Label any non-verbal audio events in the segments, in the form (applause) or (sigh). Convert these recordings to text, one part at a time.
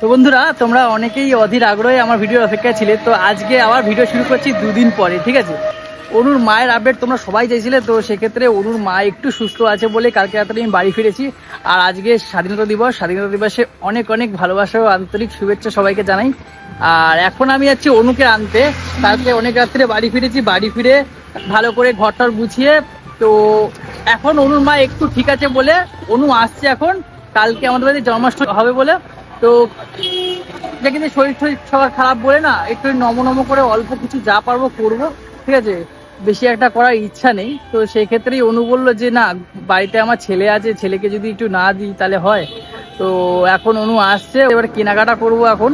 তো বন্ধুরা, তোমরা অনেকেই অধীর আগ্রহে আমার ভিডিওর অপেক্ষায় ছিলে, তো আজকে আবার ভিডিও শুরু করছি দুদিন পরে, ঠিক আছে? অনুর মায়ের আপডেট তোমরা সবাই চাইছিলে, তো সেক্ষেত্রে অনুর মা একটু সুস্থ আছে বলে কালকে রাত্রে আমি বাড়ি ফিরেছি। আর আজকে স্বাধীনতা দিবস, স্বাধীনতা দিবসে অনেক অনেক ভালোবাসা ও আন্তরিক শুভেচ্ছা সবাইকে জানাই। আর এখন আমি যাচ্ছি অনুকে আনতে। কালকে অনেক রাত্রে বাড়ি ফিরেছি, বাড়ি ফিরে ভালো করে ঘরটার গুছিয়ে, তো এখন অনুর মা একটু ঠিক আছে বলে অনু আসছে এখন। কালকে আমাদের বাড়িতে জন্মাষ্টমী হবে বলে। তো কিন্তু শরীর শরীর সবার খারাপ বলে না, একটু নম নম করে অল্প কিছু যা পারব করব, ঠিক আছে? বেশি একটা করার ইচ্ছা নেই। তো সেই ক্ষেত্রেই অনু বলল যে, না, বাড়িতে আমার ছেলে আছে, ছেলেকে যদি একটু না দিই তাহলে হয়। তো এখন অনু আসছে, এবার কেনাকাটা করব এখন।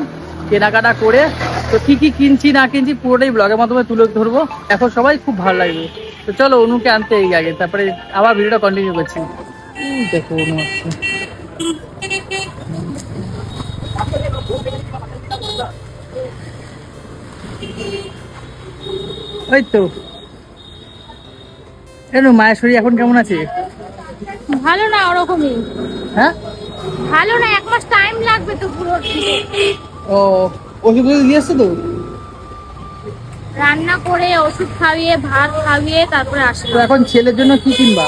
কেনাকাটা করে তো কি কি কিনছি, না কিনছি, পুরোটাই ব্লগের মাধ্যমে তুলে ধরবো। এখন সবাই খুব ভালো লাগবে। তো চলো, অনুকে আনতে এই আগে, তারপরে আবার ভিডিওটা কন্টিনিউ করছি। দেখো অনু আসছে। ওই তো। কেন মায়ের শরীর এখন কেমন আছে? ভালো না ওরকমই। হ্যাঁ? ভালো না এক মাস টাইম লাগবে তো পুরো ও ওষুধ দিয়ে আসছে তো? রান্না করে ওষুধ খাইয়ে ভাত খাইয়ে তারপরে তো এখন ছেলের জন্য কি কিনবা?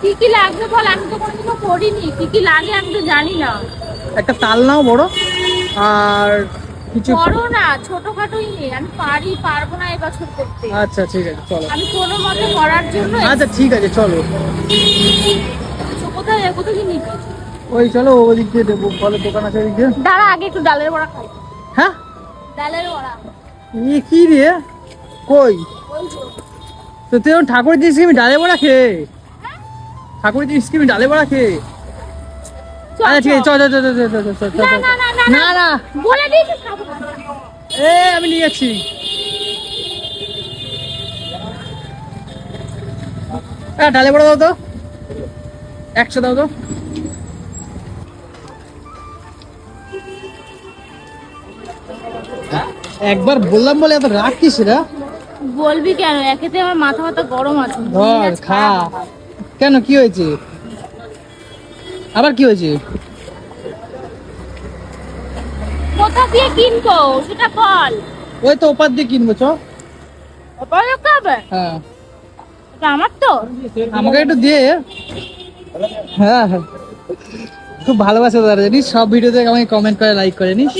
কি কি লাগবে বল? আমি তো কোনোদিনও করিনি। কি কি লাগে আমি তো জানি না। একটা তাল নাও বড় আর কিছু বড় না ছোটখাটোই নেই আমি পারি পারব না এবছর করতে। আচ্ছা ঠিক আছে চলো। আমি কোনো মতে করার জন্য আচ্ছা ঠিক আছে চলো। কোথায় কোথায় কি নিবি ওই চলো ওদিক দিয়ে দেবো ফলের দোকান আছে ওদিক দিয়ে? দাঁড়া আগে একটু ডালের বড়া খাই। হ্যাঁ? ডালের বড়া। ই কি রে? কই? তো। তুই ঠাকুর জিনিস কি ডালে বড়া খেয়ে। ঠাকুর জিনিস কি ডালে বড়া খেয়ে। আচ্ছা ঠিক আছে চল। চল চল চল চল না না বলে দিয়েছি খাব এ আমি নিয়ে যাচ্ছি। হ্যাঁ ডালে বড়া দাও তো। একশো দাও তো। একবার বললাম বলে এত রাগ কিস রা বলবি কেন? একেতে আমার মাথা মাথা গরম আছে। ধর খা। কেন কি হয়েছে? আবার কি হয়েছে? কোথা দিয়ে কিনবো? সেটা বল। ওই তো ওপার দিয়ে কিনবো চ। কবে হ্যাঁ। এটা আমার তো? আমাকে একটু দে হ্যাঁ হ্যাঁ। খুব ভালোবাসে দাদা জানিস? সব ভিডিওতে আমাকে কমেন্ট করে লাইক করে নিস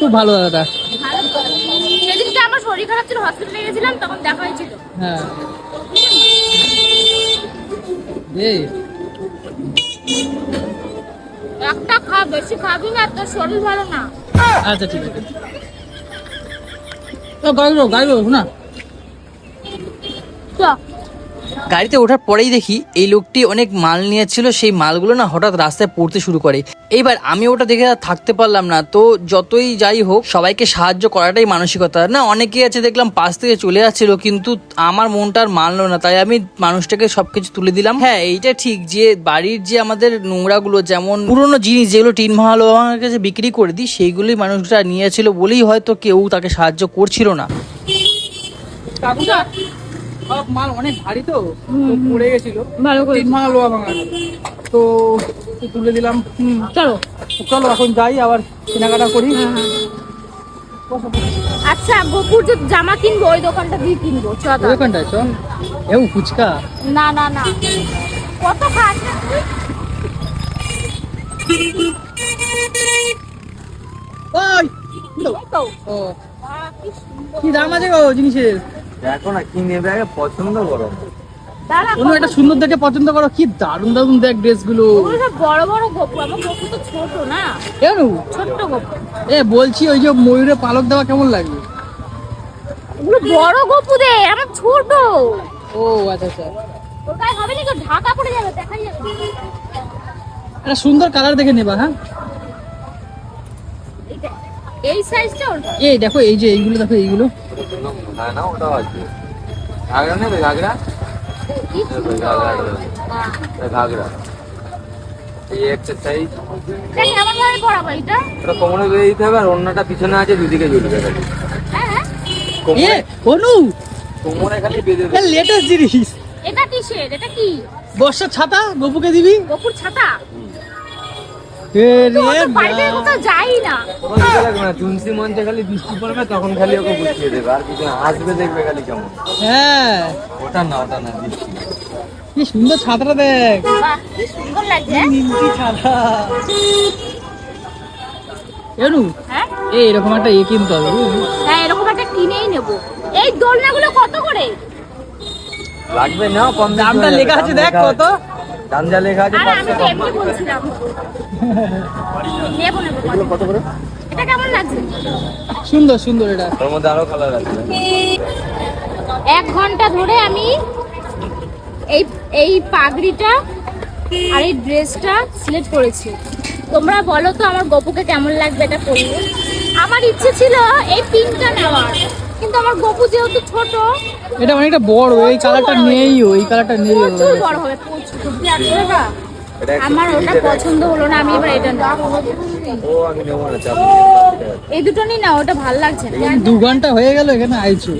খুব ভালো দাদা ভালো সেদিনকে আমার শরীর খারাপ ছিল হসপিটালে গেছিলাম তখন দেখা হয়েছিল। হ্যাঁ। একটা খা বেশি খাবি না তোর শরীর ভালো না। আচ্ছা ঠিক আছে। তো গাইলো গাইলো শোনা। চ। গাড়িতে ওঠার পরেই দেখি এই লোকটি অনেক মাল নিয়েছিল, সেই মালগুলো না হঠাৎ রাস্তায় পড়তে শুরু করে। এইবার আমি ওটা দেখে থাকতে পারলাম না। তো যতই যাই হোক, সবাইকে সাহায্য করাটাই মানসিকতা। না, অনেকেই আছে দেখলাম পাশ থেকে চলে যাচ্ছিল, কিন্তু আমার মনটা আর মানলো না। তাই আমি মানুষটাকে সবকিছু তুলে দিলাম। হ্যাঁ এইটা ঠিক যে বাড়ির যে আমাদের নোংরাগুলো, যেমন পুরোনো জিনিস যেগুলো টিন মহালো কাছে বিক্রি করে দিই, সেইগুলোই মানুষটা নিয়েছিল বলেই হয়তো কেউ তাকে সাহায্য করছিল না। সব মাল অনেক ভারী তো পড়ে গেছিল। ভালো করে তিন ভাঙা তো তুলে দিলাম। হুম। চলো। চলো এখন যাই আবার কেনাকাটা করি। আচ্ছা গোপুর যে জামা কিনবো ওই দোকানটা দিয়ে কিনবো চ ওই দোকানটায় চল এও ফুচকা? না না না। কত খাস? ওই ও। কি সুন্দর। দাম আছে গো জিনিসের? দেখো না কি নেবে আগে পছন্দ করো। কোনো একটা সুন্দর দেখে পছন্দ করো কি দারুণ দারুণ দেখ ড্রেসগুলো। ওগুলো সব বড় বড় গোপু আমার গোপু তো ছোট না। কেন? ছোট্ট গোপু। এ বলছি ওই যে ময়ূরের পালক দেওয়া কেমন লাগবে? ওগুলো বড় গোপু দে আমার ছোট। ও আচ্ছা আচ্ছা। ওর গায়ে হবে নাকি? ঢাকা পড়ে যাবে দেখাই যাবে। একটা সুন্দর কালার দেখে নেবা হ্যাঁ। এই সাইজটা ওর এই দেখো এই যে এইগুলো দেখো এইগুলো। না না আছে ঘাগরা নেবে ঘাগরা কি ঘাগরা নেবে। ঘাগরা এই একটা সাইজ দেখ কেমন ভাবে পড়াবো এটা? ওটা কোমরে দিতে হবে আর অন্যটা পিছনে আছে দুদিকে ঝুলবে খালি। হ্যাঁ হ্যাঁ অনু কোমরে খালি বেঁধে দেবে লেটেস্ট জিনিস। এটা কিসের? এটা কি? বর্ষার ছাতা গপুকে দিবি? বকুর ছাতা? এ মঞ্চে খালি বৃষ্টি পড়বে তখন খালি ওকে বুঝিয়ে দেবে। আর কিছু আসবে দেখবে খালি কেমন। হ্যাঁ। ওটা না ওটা না বৃষ্টি। কি সুন্দর ছাতাটা দেখ। কি সুন্দর লাগছে। হ্যাঁ? নিমকি ছাতা। এনু হ্যাঁ? এই এরকম একটা ইয়ে কিনতে হবে হ্যাঁ এরকম একটা কিনেই নেব। এই দোলনাগুলো কত করে? লাগবে না কম দামটা লেখা আছে দেখ কত। দাম যা লেখা আছে আর আমি তো এমনি বলছিলাম। নেব নেব কত করে এটা কেমন লাগছে? সুন্দর সুন্দর এটা। ওর মধ্যে আরও কালার আছে। এক ঘণ্টা ধরে আমি এই এই পাগড়িটা আর এই ড্রেসটা সিলেক্ট করেছি। তোমরা বলো তো আমার গপুকে কেমন লাগবে এটা পরলে? আমার ইচ্ছে ছিল এই পিঙ্কটা নেওয়ার। কিন্তু আমার গপু যেহেতু ছোট এটা অনেকটা বড় এই কালারটা বড়। নেই ওই কালারটা নেই প্রচুর বড় হবে প্রচুর। আমার ওটা পছন্দ হলো না আমি এবার এটা নেব। ও আমি নেব না চাপ এই দুটো নি না ওটা ভালো লাগছে না। দু ঘণ্টা হয়ে গেল এখানে আইছো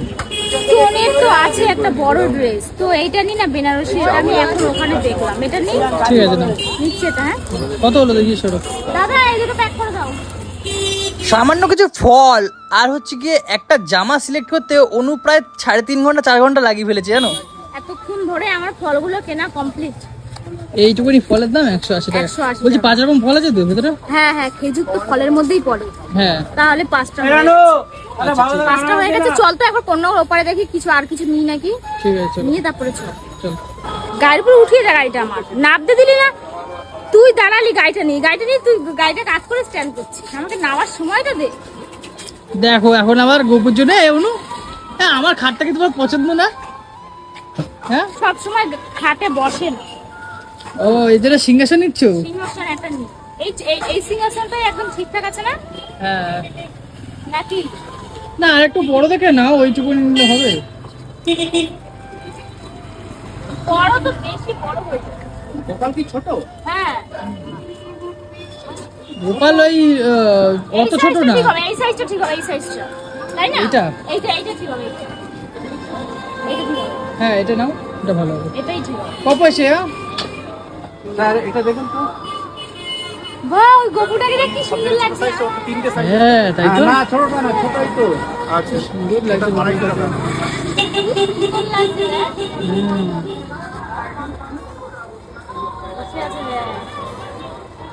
টোনের তো আছে একটা বড় ড্রেস তো এইটা নি না বেনারসি আমি এখন ওখানে দেখলাম। এটা নি? ঠিক আছে না। নিচ্ছে এটা হ্যাঁ? কত হলো দেখি সরো দাদা এই দুটো প্যাক সামান্য কিছু ফল আর হচ্ছে গিয়ে একটা জামা সিলেক্ট করতে অনু প্রায় সাড়ে তিন ঘণ্টা চার ঘণ্টা লাগিয়ে ফেলেছে জানো? এতক্ষণ ধরে আমার ফলগুলো কেনা কমপ্লিট এইটুকুনি ফলের দাম একশো আশি টাকা। বলছি পাঁচ রকম ফল আছে তো ভেতরে? হ্যাঁ হ্যাঁ খেজুর তো ফলের মধ্যেই পড়ে। হ্যাঁ। তাহলে পাঁচটা পাঁচটা হয়ে গেছে চল তো এখন পণ্য ওপারে দেখি কিছু আর কিছু নিই নাকি? ঠিক আছে নিয়ে তারপরে চল। চলো। গাড়ির উপরে উঠিয়ে দে গাড়িটা আমার। নামতে দিলি না? তুই দাঁড়ালি গাড়িটা নিয়ে। গাড়িটা নিয়ে তুই গাড়িটা কাজ করে স্ট্যান্ড করছিস। আমাকে নামার সময়টা দে। দেখো এখন আবার গোপুর জন্য এ অনু হ্যাঁ আমার খাটটা কি তোমার পছন্দ না? হ্যাঁ? সব সময় খাটে বসে না। ও এই জন্য সিংহাসন নিচ্ছ? সিংহাসন একটা নি এই এই- সিংহাসনটাই একদম ঠিকঠাক আছে না? হ্যাঁ। নাকি না আর একটু বড় দেখে না ওইটুকু নিলে হবে। বড় তো বেশি বড় হয়ে গোপাল কি ছোট? হ্যাঁ। গোপাল ওই অত ছোট না। ঠিক হবে এই সাইজটা ঠিক হবে এই সাইজটা তাই না? এইটা? এইটা এইটা ঠিক হবে। হ্যাঁ এটা নাও এটা ভালো হবে। এটাই ঠিক কত পয়সা স্যার এটা দেখুন তো। বাহ ওই গপুটাকে দেখ কি সুন্দর লাগছে। হ্যাঁ তাই তো। ছোটটা না ছোটই তো। আচ্ছা সুন্দর লাগছে। সুন্দর লাগছে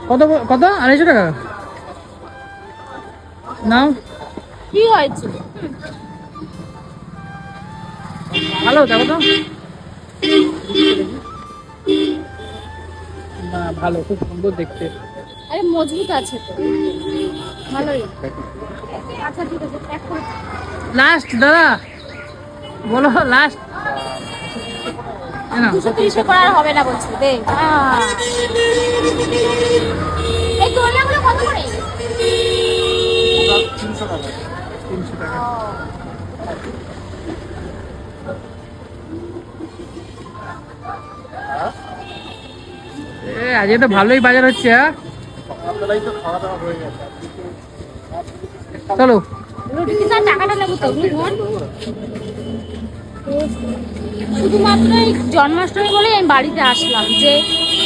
কত কত? আড়াইশো টাকা। নাও। কি হয়েছে? ভালো দেখো তো। না ভালো খুব সুন্দর দেখতে। আরে মজবুত আছে তো। ভালোই। আচ্ছা ঠিক আছে প্যাক করে লাস্ট দাদা। বলো লাস্ট না দুশো তিরিশে করার হবে না বলছি দে। তিনশো টাকা। তিনশো টাকা। এ আজকে তো ভালোই বাজার হচ্ছে হ্যাঁ? চলো। শুধুমাত্র এই জন্মাষ্টমী বলে আমি বাড়িতে আসলাম যে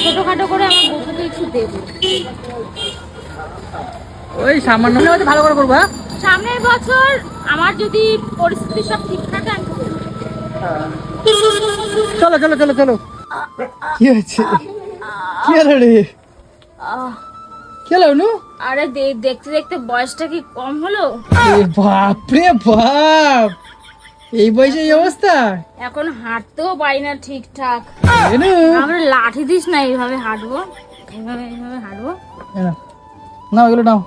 ছোটখাটো করে আমার বউকে একটু দেবো। ওই সামান্য ভালো করে করব হ্যাঁ? সামনের বছর আমার যদি পরিস্থিতি সব ঠিক থাকে আমি। চলো চলো চলো চলো। কি হয়েছে? কি হলো রে? কি হলো নু আরে দে- দেখতে দেখতে বয়সটা কি কম হলো? এ বাপ রে বাপ! এই বয়সে এই অবস্থা? এখন হাঁটতেও পারি না ঠিকঠাক। আমরা লাঠি দিস না এইভাবে হাঁটবো। এইভাবে এইভাবে হাঁটবো। এনো, নাও এগুলো নাও।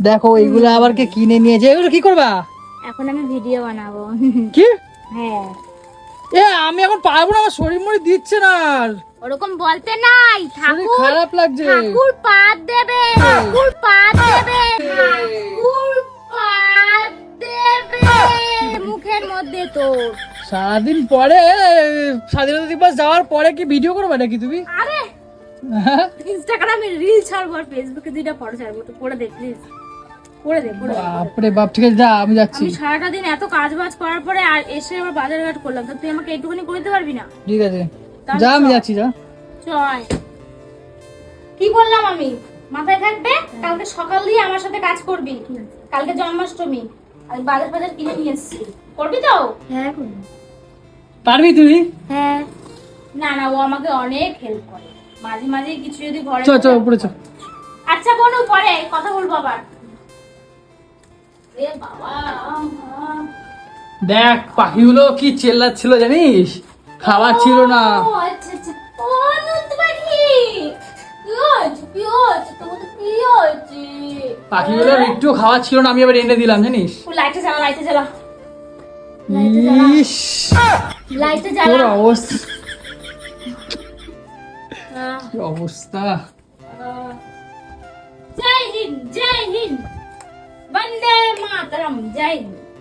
দেখো এইগুলো আবার কে কিনে নিয়েছে? এগুলো কি করবা? এখন আমি ভিডিও বানাবো। কি? হ্যাঁ। এ আমি এখন পারব না আমার শরীর মরে দিচ্ছে না আর। ওরকম বলতে নাই। ঠাকুর খারাপ লাগছে। ঠাকুর পাত দেবে। ঠাকুর পাত দেবে। ঠাকুর পাত দেবে। মুখের মধ্যে তোর সারাদিন পরে স্বাধীনতা দিবস যাওয়ার পরে কি ভিডিও করবে নাকি তুমি? আরে! হ্যাঁ? ইনস্টাগ্রামে রিল ছাড়বো আর ফেসবুকে দুইটা ফটো ছাড়বো তো পরে দেখ প্লিজ করে দে করে। বাপরে বাপ ঠিক আছে যা আমি যাচ্ছি। আমি সারাটা দিন এত কাজ বাজ করার পরে আর এসে আবার বাজার ঘাট করলাম তো তুই আমাকে একটুখানি করে দিতে পারবি না? ঠিক আছে। যা আমি যাচ্ছি যা। চয় কি বললাম আমি? মাথায় থাকবে? কালকে সকাল দিয়ে আমার সাথে কাজ করবি। কালকে জন্মাষ্টমী। আমি বাজার বাজার কিনে নিয়ে এসেছি। করবি তো? হ্যাঁ পারবি তুই? হ্যাঁ। না না ও আমাকে অনেক হেল্প করে। মাঝে মাঝে কিছু যদি ঘরে চ চ উপরে চ আচ্ছা বোনু পরে কথা বলব আবার। দেখ পাখিগুলো কি চেল্লাচ্ছিল জানিস? খাবার ছিল না। ও ও নন্দ পাখি। কি হয়েছে কি হয়েছে তোমার তো কি হয়েছে পাখিগুলোর একটু খাবার ছিল না আমি আবার এনে দিলাম জানিস? লাইটে জ্বালা লাইটে জ্বালা। ইস। লাইটে তোর অবস্থা। কি অবস্থা? জয় হিন্দ জয় হিন্দ। বন্দে মাতরম জয়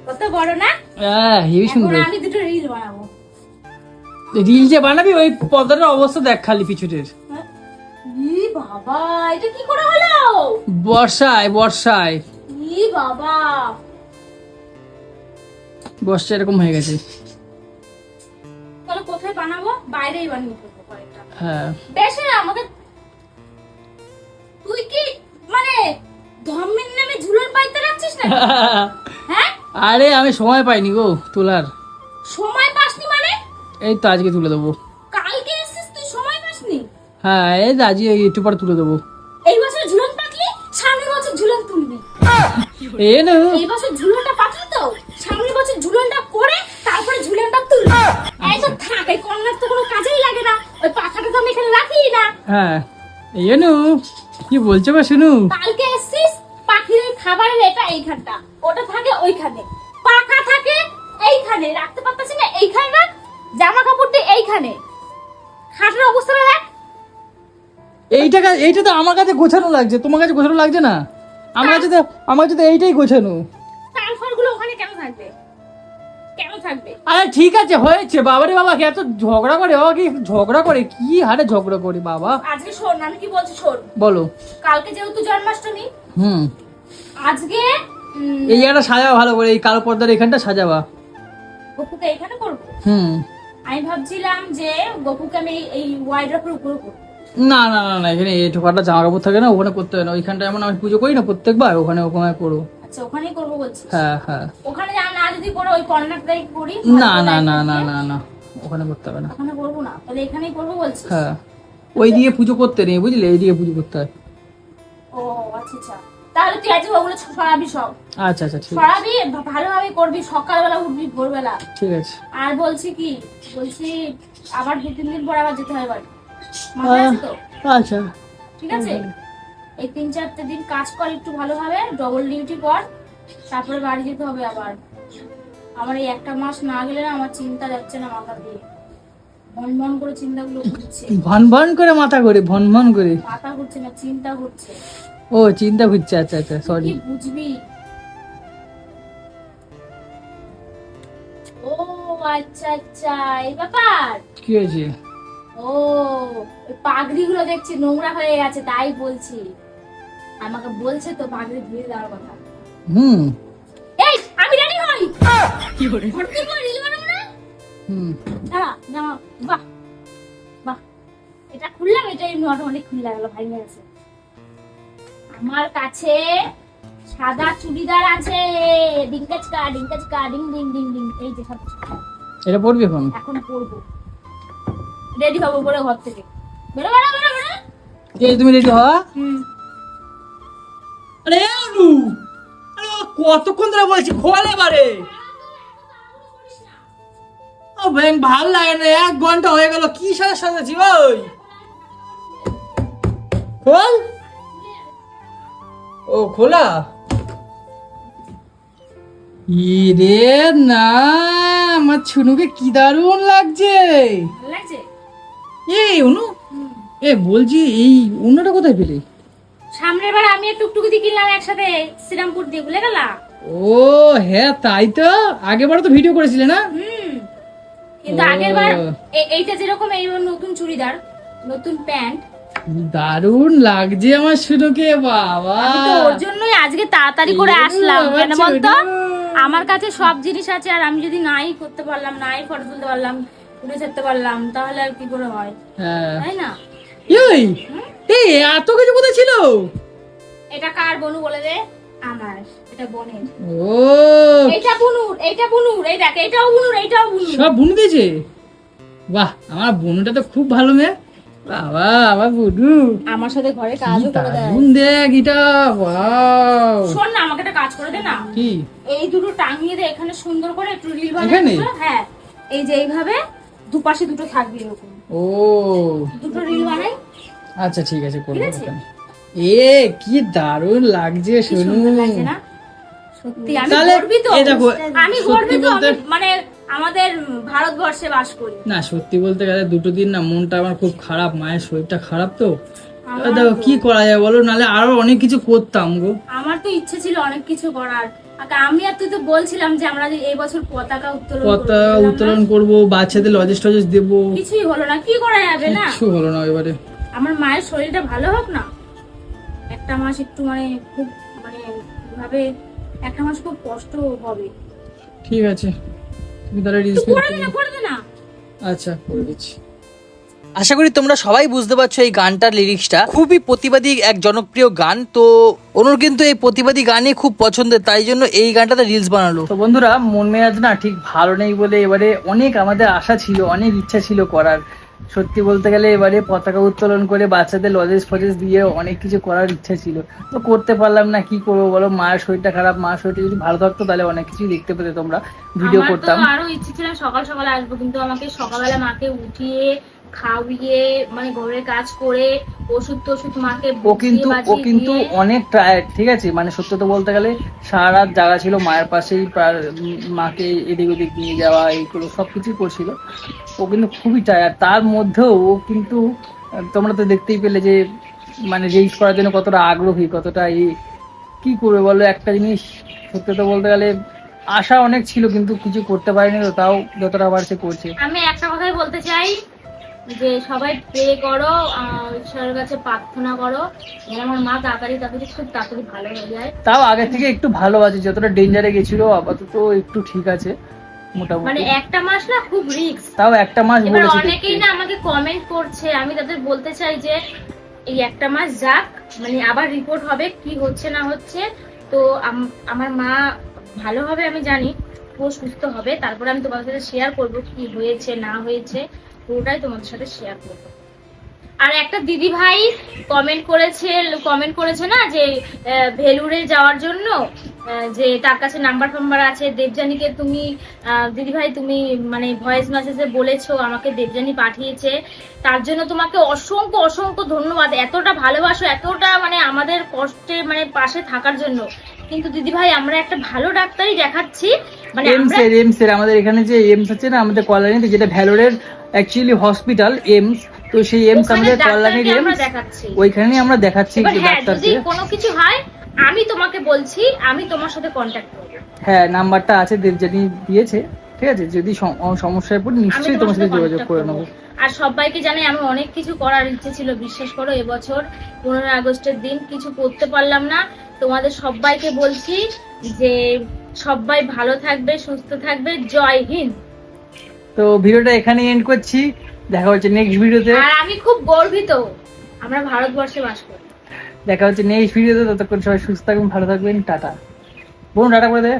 কত বড় না? হ্যাঁ এখন সুন্দর। আমি দুটো রিল বানাবো। রিল যে বানাবি ওই পর্দাটার অবস্থা দেখ খালি পিছুটের হ্যাঁ? বাবা এটা কি করে হলো? বর্ষায় বর্ষায়। ই বাবা। বর্ষা এরকম হয়ে গেছে। তাহলে কোথায় বানাবো? বাইরেই বানিয়ে ফেলব কয়েকটা হ্যাঁ। বেশ আমাকে তুই কি মানে ধর্মের নামে ঝুলন পাইতে রাখছিস না (laughs) হ্যাঁ? আরে আমি সময় পাইনি গো তোলার। সময় পাসনি মানে? এই তো আজকে তুলে দেবো। কালকে এসেছিস তুই সময় পাসনি? হ্যাঁ এই তো আজকে একটু পরে তুলে দেবো। এই বছর ঝুলন পাতলি সামনের বছর ঝুলন তুলবি। এ না। এই বছর ঝুলনটা তো সামনের বছর ঝুলনটা করে তারপরে ঝুলনটা তুলবি। এই তো থাক এই তো কোনো কাজেই লাগে না ওই পাখাটা তো আমি এখানে রাখি না। হ্যাঁ এই কি বলছো বা শুনু? কালকে এসছিস খাবারের এটা এইখানটা ওটা থাকে ওইখানে। পাখা থাকে এইখানে রাখতে পারতাছি না এইখানে রাখ জামা কাপড়টি এইখানে। খাটের অবস্থাটা দেখ। এইটা এইটা তো আমার কাছে গোছানো লাগছে তোমার কাছে গোছানো লাগছে না? আমার কাছে তো আমার কাছে তো এইটাই গোছানো। তারপর ওখানে কেন থাকবে? কেন থাকবে? আরে ঠিক আছে হয়েছে। বাবারে বাবা কে এত ঝগড়া করে? বাবা কি ঝগড়া করে? কি হারে ঝগড়া করে বাবা? আজকে শোন আমি কি বলছি শোন। বলো। কালকে যেহেতু জন্মাষ্টমী হুম। আজকে এই জায়গাটা সাজাবা ভালো করে এই কালো পর্দার এখানটা সাজাবা। গপুকে এখানে করব? হুম। আমি ভাবছিলাম যে গপুকে আমি এই- ওয়াইড্রপের উপরে করব। না না না না এখানে এই ঠোকাটা জামা কাপড় থাকে না ওখানে করতে হয় না। ওইখানটা এমন আমি পুজো করি না প্রত্যেকবার ওখানে ওখানে করো আচ্ছা ওখানেই করব হ্যাঁ হ্যাঁ। ওখানে না যদি করে ওই কর্নারটাই করি না না না না না না ওখানে করতে হবে না। ওখানে করব না তাহলে এখানেই করব হ্যাঁ। ওই দিকে পুজো করতে নেই বুঝলে? এই দিয়ে পুজো করতে হয়। ও আচ্ছা আচ্ছা। তাহলে তুই আজকে ওগুলো সরাবি সব। আচ্ছা আচ্ছা ঠিক সরাবি ভালোভাবে করবি সকালবেলা উঠবি ভোরবেলা। ঠিক আছে। আর বলছি কি বলছি আবার দু তিন দিন পর আবার যেতে হয় বাড়ি। আচ্ছা। ঠিক আছে? এই তিন চারটে দিন কাজ কর একটু ভালোভাবে ডবল ডিউটি কর তারপরে বাড়ি যেতে হবে আবার। আমার এই একটা মাস না গেলে না আমার চিন্তা যাচ্ছে না মাথা দিয়ে। ভন ভন করে চিন্তাগুলো ঘুরছে ভন ভন করে মাথা করে ভন ভন করে। মাথা ঘুরছে না চিন্তা ঘুরছে। ও চিন্তা ঘুরছে আচ্ছা আচ্ছা সরি বুঝবি? ও আচ্ছা আচ্ছা এই ব্যাপার। কি হয়েছে? ও পাগড়িগুলো দেখছি নোংরা হয়ে গেছে তাই বলছি। আমাকে বলছে তো পাগড়ি ধুয়ে দেওয়ার কথা। হুম। এই আমি রেডি হই। কি করে ভর্তি করে রিল বানাবো না হুম। দাঁড়া জামা বাহ বাহ। এটা খুললাম এটা এমনি অটোমেটিক খুলে গেল ভাই গেছে। আমার কাছে সাদা চুড়িদার আছে। ডিঙ্কাচকা ডিঙ্কাচকা ডিং ডিং ডিং ডিং। এই যে সব এটা পড়বি এখন? এখন পরবো রেডি হব বলে ঘর থেকে। বেরো বেরো বেরো বেরো। এই তুমি রেডি হওয়া আরে অনু আরে কতক্ষণ ধরে বলছি খোল এবারে। ও ব্যাং ভালো লাগে না। এক ঘণ্টা হয়ে গেল কি সাথে সাজাচ্ছি ওই? খোল ও খোলা? ইরে না আমার ছুনুকে কি দারুণ লাগছে। লাগছে? এই অনু এ বলছি এই অন্যটা কোথায় পেলে? সামনের বার আমি টুকটুকি দিয়ে কিনলাম একসাথে শ্রীরামপুর দিয়ে ভুলে গেলা? ও হ্যাঁ তাই তো। আগেবার তো ভিডিও করেছিলে না? হুম। কিন্তু ও। আগের বার এ- এইটা যেরকম এই নতুন চুড়িদার নতুন প্যান্ট দারুণ লাগছে আমার শুরুকে বাবা। তো ওর জন্যই আজকে তাড়াতাড়ি করে আসলাম কেন বলতো? আমার কাছে সব জিনিস আছে আর আমি যদি নাই করতে পারলাম নাই ফটো তুলতে পারলাম ঘুরে ছাড়তে পারলাম তাহলে আর কি করে হয়? হ্যাঁ। তাই না? এই এই এত কিছু কোথায় ছিল? এটা কার বনু বলে দে? আমার এটা বোনের। ও। এইটা বুনুর এইটা বুনুর এই দেখ এইটাও বুনুর এইটাও বুনুর। সব বুনু দিয়েছে? বাহ আমার বোনটা তো খুব ভালো মেয়ে বাবা আমার বুনু আমার সাথে ঘরে কাজও করে দেয়। এটা ওয়াও। শোন না আমাকে একটা কাজ করে দে না। কি? এই দুটো টাঙিয়ে দে এখানে সুন্দর করে একটু রিল? বানিয়ে হ্যাঁ এই যে এইভাবে দুপাশে দুটো থাকবে এরকম। ও। দুটো রিল বানাই। আচ্ছা ঠিক আছে করব এ কি দারুণ লাগছে কি শুনু সুন্দর লাগছে না? সত্যি আমি গর্বিত। এই আমি বলতে- আমি মানে আমাদের ভারতবর্ষে বাস করি। না সত্যি বলতে গেলে দুটো দিন না মনটা আমার খুব খারাপ মায়ের শরীরটা খারাপ তো। দেখো কি করা যায় বলো নালে আরও অনেক কিছু করতাম গো। আমার তো ইচ্ছে ছিল অনেক কিছু করার। আমি আর তুই তো বলছিলাম যে আমরা যে এই বছর পতাকা উত্তোলন পতাকা উত্তোলন করব বাচ্চাদের লজেস টজেস দেবো। কিছুই হলো না কি করা যাবে না? কিছু হলো না এবারে। আমার মায়ের শরীরটা ভালো হোক না একটা মাস একটু মানে খুব মানে ভাবে একটা মাস খুব কষ্ট হবে। ঠিক আছে। তুমি তাহলে রিলস করে দে না করে। দে না। আচ্ছা করে দিচ্ছি। আশা করি তোমরা সবাই বুঝতে পারছ এই গানটার লিরিক্সটা খুবই প্রতিবাদী এক জনপ্রিয় গান তো অনুর কিন্তু এই প্রতিবাদী গানই খুব পছন্দের তাই জন্য এই গানটাতে রিলস বানালো। তো বন্ধুরা মন মেয়াদ না ঠিক ভালো নেই বলে এবারে অনেক আমাদের আশা ছিল অনেক ইচ্ছা ছিল করার। সত্যি বলতে গেলে এবারে পতাকা উত্তোলন করে বাচ্চাদের লজেস ফজেস দিয়ে অনেক কিছু করার ইচ্ছা ছিল। তো করতে পারলাম না কি করব বলো? মায়ের শরীরটা খারাপ মায়ের শরীরটা যদি ভালো থাকতো তাহলে অনেক কিছু দেখতে পেতে তোমরা। ভিডিও আমার তো করতাম। আরও ইচ্ছে ছিল সকাল সকাল আসব কিন্তু আমাকে সকালবেলা মাকে উঠিয়ে খাওয়িয়ে মানে ঘরের কাজ করে ওষুধ টষুধ মাকে ও কিন্তু ও কিন্তু অনেক টায়ার্ড ঠিক আছে? মানে সত্য তো বলতে গেলে সারা রাত জায়গা ছিল মায়ের পাশেই মাকে এদিক ওদিক নিয়ে যাওয়া এইগুলো সব কিছুই করছিল। ও কিন্তু খুবই টায়ার্ড তার মধ্যেও ও কিন্তু তোমরা তো দেখতেই পেলে যে মানে রিলস করার জন্য কতটা আগ্রহী কতটা এই কি করবে বলো? একটা জিনিস সত্য তো বলতে গেলে আশা অনেক ছিল কিন্তু কিছু করতে পারেনি তো তাও যতটা পারছে করছে। আমি একটা কথাই বলতে চাই যে সবাই প্রে করো ঈশ্বরের কাছে প্রার্থনা করো। যেন আমার মা তাড়াতাড়ি তাড়াতাড়ি খুব তাড়াতাড়ি ভালো হয়ে যায়। তাও আগে থেকে একটু ভালো আছে যতটা ডেঞ্জারে গেছিল আপাতত একটু ঠিক আছে মানে একটা মাস না খুব রিস্ক তাও একটা মাস অনেকেই না আমাকে কমেন্ট করছে আমি তাদের বলতে চাই যে এই একটা মাস যাক মানে আবার রিপোর্ট হবে কি হচ্ছে না হচ্ছে। তো আমার মা ভালো হবে আমি জানি ও সুস্থ হবে। তারপরে আমি তোমাদের সাথে শেয়ার করব কি হয়েছে না হয়েছে। পুরোটাই তোমাদের সাথে শেয়ার করব। আর একটা দিদি ভাই কমেন্ট করেছে কমেন্ট করেছে না যে ভেলুরে যাওয়ার জন্য যে তার কাছে নাম্বার ফাম্বার আছে দেবজানীকে তুমি দিদি ভাই তুমি মানে ভয়েস মেসেজে বলেছ আমাকে দেবজানী পাঠিয়েছে। তার জন্য তোমাকে অসংখ্য অসংখ্য ধন্যবাদ। এতটা ভালোবাসো এতটা মানে আমাদের কষ্টে মানে পাশে থাকার জন্য। কিন্তু দিদি ভাই আমরা একটা ভালো ডাক্তারই দেখাচ্ছি। মানে এমস আমরা এর আমাদের এখানে যে এমস আছে না আমাদের কল্যাণীতে যেটা ভ্যালোরের অ্যাকচুয়ালি হসপিটাল এমস তো সেই এমস আমাদের কল্যাণীর এমস ওইখানেই আমরা দেখাচ্ছি যে হ্যাঁ যদি ডাক্তারকে কোনো কিছু হয় আমি তোমাকে বলছি আমি তোমার সাথে কন্ট্যাক্ট করব। হ্যাঁ নাম্বারটা আছে দেবজানি দিয়েছে ঠিক আছে? যদি সম- সমস্যায় পড়ে আমি নিশ্চয়ই তোমার সাথে যোগাযোগ করে। নেব। আর সবাইকে জানাই আমার অনেক কিছু করার ইচ্ছে ছিল বিশ্বাস করো এবছর পনেরোই আগস্টের দিন কিছু করতে পারলাম না। তোমাদের সবাইকে বলছি যে সবাই ভালো থাকবে সুস্থ থাকবে। জয় হিন্দ! তো ভিডিওটা এখানে এন্ড করছি। দেখা হচ্ছে নেক্সট ভিডিওতে। আর আমি খুব গর্বিত আমরা ভারতবর্ষে বাস করি। দেখা হচ্ছে নেক্সট ভিডিওতে ততক্ষণ সবাই সুস্থ থাকুন ভালো থাকবেন টাটা। বলুন টাটা করে দে।